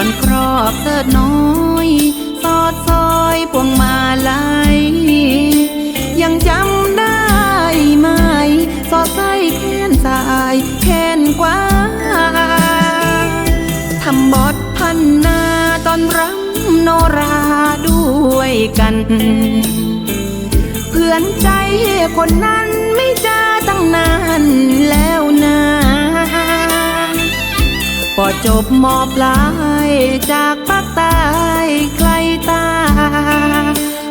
อกเสิร์น้อย สอดซอยพวงมาลัยยังจำได้ไหม สอดใส่แขนซ้ายแขนขวาทำบทพันนาตอนรำโนราด้วยกัน เพื่อนใจคนนั้นไม่เจอตั้งนานแล้วนะพอจบมอบลาย จากปากใต้ไกลตา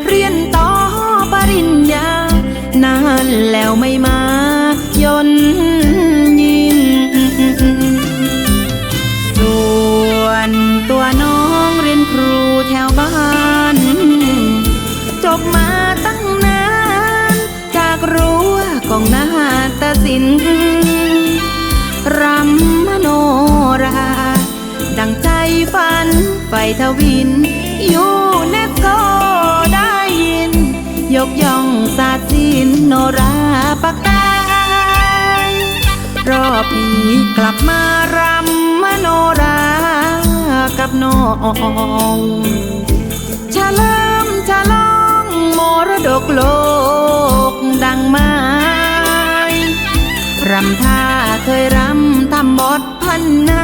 เรียนต่อปริญญานานแล้วไม่มายนยิน ส่วนตัวน้องเรียนครูแถวบ้าน จบมาตั้งนาน จากรั้วของนาฏศิลป์รำมโนรา ฝัน ไฟทวิน อยู่เนสโกได้ยิน ยกย่องศาสตร์ศิลป์โนราปักใต้รอพี่กลับมารำมโนรากับน้องฉลมฉลองมรดกโลกดังไม้รำท่าเคยรำทำบทพันนา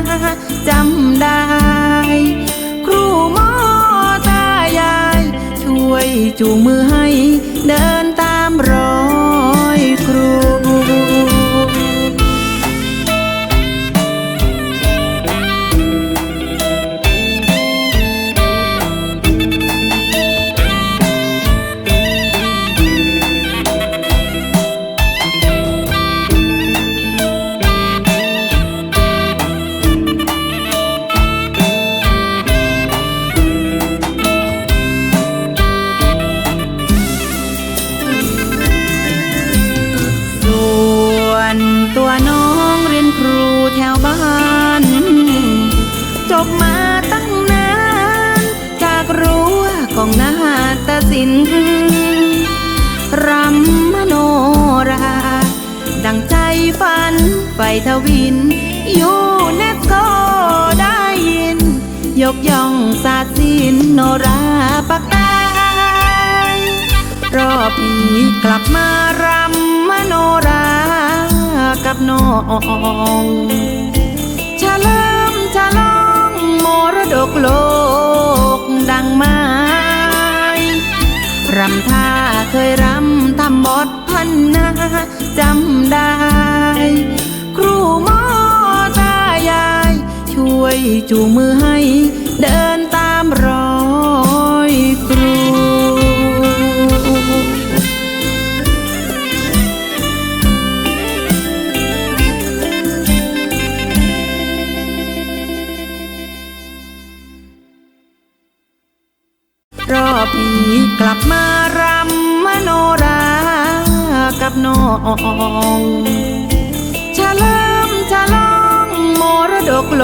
จำได้ ครูหมอตายาย ช่วยจูงมือให้ ฏศิลป์รำมโนรา ดังใจฝันไฟทวินอยู่เนสโกได้ยิน ยกย่องศาสตร์ศิลป์โนราปักใต้รอพี่กลับมารำมโนรากับน้องฉลมฉลองมรดกโลก เคยรำทำบทพันนาจำได้ ครูหมอตายาย ช่วยจูงมือให้ เดินตามรอยครูรอพี่กลับมารำ กับน้องฉลมฉลองมรดกโล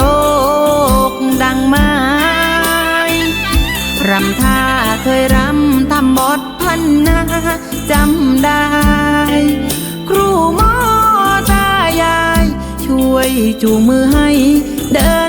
กดังไม้รำท่าเคยรำทำบทพันนาจำได้ ครูหมอตายาย ช่วยจูงมือให้เดิน